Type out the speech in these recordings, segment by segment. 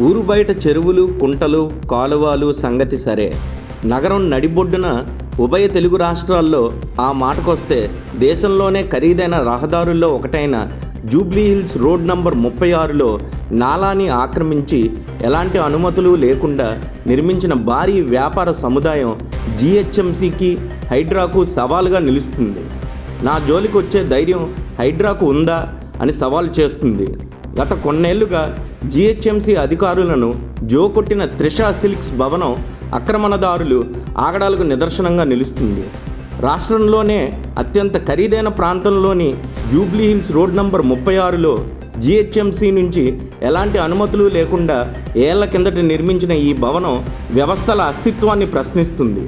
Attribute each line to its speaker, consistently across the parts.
Speaker 1: ఊరు బయట చెరువులు కుంటలు కాలువలు సంగతి సరే. నగరం నడిబొడ్డున ఉభయ తెలుగు రాష్ట్రాల్లో ఆ మాటకొస్తే దేశంలోనే ఖరీదైన రహదారుల్లో ఒకటైన జూబ్లీ హిల్స్ రోడ్ నంబర్ ముప్పై ఆరులో నాలాని ఆక్రమించి ఎలాంటి అనుమతులు లేకుండా నిర్మించిన భారీ వ్యాపార సముదాయం జిహెచ్ఎంసికి హైడ్రాకు సవాలుగా నిలుస్తుంది. నా జోలికి వచ్చే ధైర్యం హైడ్రాకు ఉందా అని సవాల్ చేస్తుంది. గత కొన్నేళ్ళుగా జిహెచ్ఎంసి అధికారులను జోకొట్టిన త్రిషా సిల్క్స్ భవనం ఆక్రమణదారులు ఆగడాలకు నిదర్శనంగా నిలుస్తుంది. రాష్ట్రంలోనే అత్యంత ఖరీదైన ప్రాంతంలోని జూబ్లీ హిల్స్ రోడ్ నంబర్ ముప్పై ఆరులో జిహెచ్ఎంసి నుంచి ఎలాంటి అనుమతులు లేకుండా ఏళ్ళ కిందట నిర్మించిన ఈ భవనం వ్యవస్థల అస్తిత్వాన్ని ప్రశ్నిస్తుంది.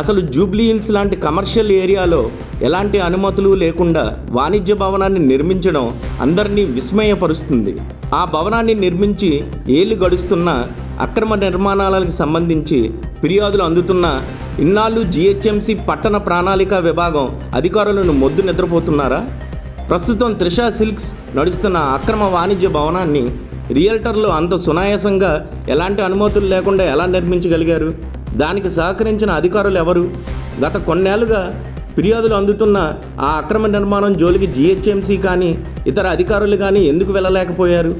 Speaker 1: అసలు జూబ్లీ హిల్స్ లాంటి కమర్షియల్ ఏరియాలో ఎలాంటి అనుమతులు లేకుండా వాణిజ్య భవనాన్ని నిర్మించడం అందరినీ విస్మయపరుస్తుంది. ఆ భవనాన్ని నిర్మించి ఏళ్ళు గడుస్తున్న అక్రమ నిర్మాణాలకు సంబంధించి ఫిర్యాదులు అందుతున్న ఇన్నాళ్ళు జీహెచ్ఎంసీ పట్టణ ప్రణాళిక విభాగం అధికారులను మొద్దు నిద్రపోతున్నారా? ప్రస్తుతం త్రిష సిల్క్స్ నడుస్తున్న అక్రమ వాణిజ్య భవనాన్ని రియల్టర్లు అంత సునాయాసంగా ఎలాంటి అనుమతులు లేకుండా ఎలా నిర్మించగలిగారు? దానికి సహకరించిన అధికారులు ఎవరు? గత కొన్నేళ్ళుగా ఫిర్యాదులు అందుతున్న ఆ అక్రమ నిర్మాణం జోలికి జిహెచ్ఎంసీ కానీ ఇతర అధికారులు కానీ ఎందుకు వెళ్ళలేకపోయారు?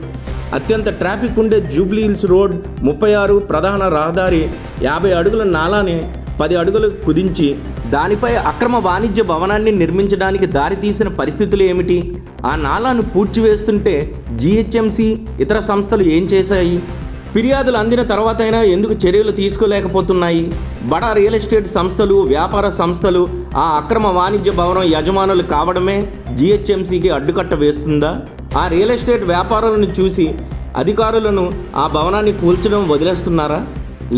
Speaker 1: అత్యంత ట్రాఫిక్ ఉండే జూబ్లీ హిల్స్ రోడ్ ముప్పై ఆరు ప్రధాన రహదారి యాభై అడుగుల నాలానే పది అడుగులు కుదించి దానిపై అక్రమ వాణిజ్య భవనాన్ని నిర్మించడానికి దారితీసిన పరిస్థితులు ఏమిటి? ఆ నాలాను పూడ్చివేస్తుంటే జీహెచ్ఎంసీ ఇతర సంస్థలు ఏం చేశాయి? ఫిర్యాదులు అందిన తర్వాతైనా ఎందుకు చర్యలు తీసుకోలేకపోతున్నాయి? బడా రియల్ ఎస్టేట్ సంస్థలు వ్యాపార సంస్థలు ఆ అక్రమ వాణిజ్య భవనం యజమానులు కావడమే జిహెచ్ఎంసికి అడ్డుకట్ట వేస్తుందా? ఆ రియల్ ఎస్టేట్ వ్యాపారులను చూసి అధికారులను ఆ భవనాన్ని కూల్చడం వదిలేస్తున్నారా?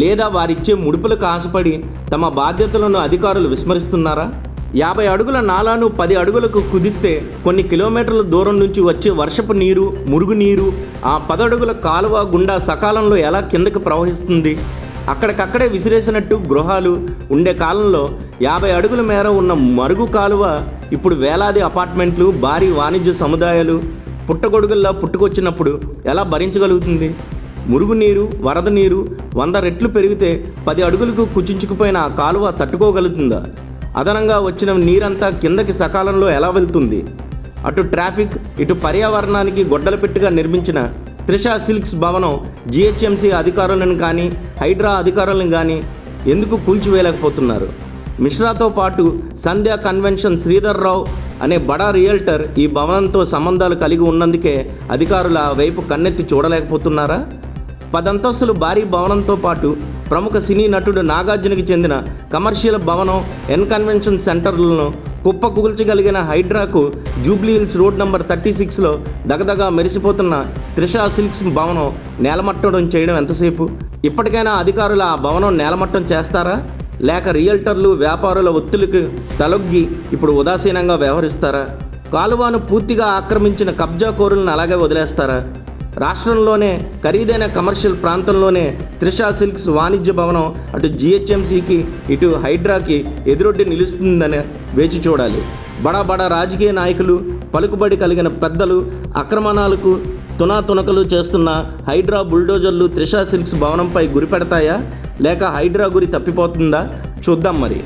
Speaker 1: లేదా వారిచ్చే ముడుపులకు ఆశపడి తమ బాధ్యతలను అధికారులు విస్మరిస్తున్నారా? యాభై అడుగుల నాలాను పది అడుగులకు కుదిస్తే కొన్ని కిలోమీటర్ల దూరం నుంచి వచ్చే వర్షపు నీరు మురుగునీరు ఆ పదడుగుల కాలువ గుండా సకాలంలో ఎలా కిందకు ప్రవహిస్తుంది? అక్కడికక్కడే విసిరేసినట్టు గృహాలు ఉండే కాలంలో యాభై అడుగుల మేర ఉన్న మరుగు కాలువ ఇప్పుడు వేలాది అపార్ట్మెంట్లు భారీ వాణిజ్య సముదాయాలు పుట్టగొడుగుల్లా పుట్టుకొచ్చినప్పుడు ఎలా భరించగలుగుతుంది? మురుగునీరు వరద నీరు వంద రెట్లు పెరిగితే పది అడుగులకు కుచించుకుపోయిన ఆ కాలువ తట్టుకోగలుగుతుందా? అదనంగా వచ్చిన నీరంతా కిందకి సకాలంలో ఎలా వెళ్తుంది? అటు ట్రాఫిక్ ఇటు పర్యావరణానికి గొడ్డలపెట్టుగా నిర్మించిన త్రిషా సిల్క్స్ భవనం జిహెచ్ఎంసీ అధికారులను కానీ హైడ్రా అధికారులను కానీ ఎందుకు కూల్చివేయలేకపోతున్నారు? మిశ్రాతో పాటు సంధ్యా కన్వెన్షన్ శ్రీధర్ రావు అనే బడా రియల్టర్ ఈ భవనంతో సంబంధాలు కలిగి ఉన్నందుకే అధికారులు ఆ వైపు కన్నెత్తి చూడలేకపోతున్నారా? పదంతస్తులు భారీ భవనంతో పాటు ప్రముఖ సినీ నటుడు నాగార్జునకి చెందిన కమర్షియల్ భవనం ఎన్కన్వెన్షన్ సెంటర్లను కుప్పకూల్చగలిగిన హైడ్రాకు Jubilee Hills road number thirty సిక్స్లో దగదగా మెరిసిపోతున్న త్రిషా సిల్క్స్ భవనం నేలమట్టడం చేయడం ఎంతసేపు? ఇప్పటికైనా అధికారులు ఆ భవనం నేలమట్టం చేస్తారా? లేక రియల్టర్లు వ్యాపారుల ఒత్తిడికి తలొగ్గి ఇప్పుడు ఉదాసీనంగా వ్యవహరిస్తారా? కాలువను పూర్తిగా ఆక్రమించిన కబ్జా కోరులను అలాగే వదిలేస్తారా? రాష్ట్రంలోనే ఖరీదైన కమర్షియల్ ప్రాంతంలోనే త్రిషా సిల్క్స్ వాణిజ్య భవనం అటు జిహెచ్ఎంసీకి ఇటు హైడ్రాకి ఎదురొడ్డి నిలుస్తుందని వేచి చూడాలి. బడా బడా రాజకీయ నాయకులు పలుకుబడి కలిగిన పెద్దలు అక్రమణాలకు తునాతునకలు చేస్తున్న హైడ్రా బుల్డోజర్లు త్రిషా సిల్క్స్ భవనంపై గురిపెడతాయా లేక హైడ్రా గురి తప్పిపోతుందా? చూద్దాం మరి.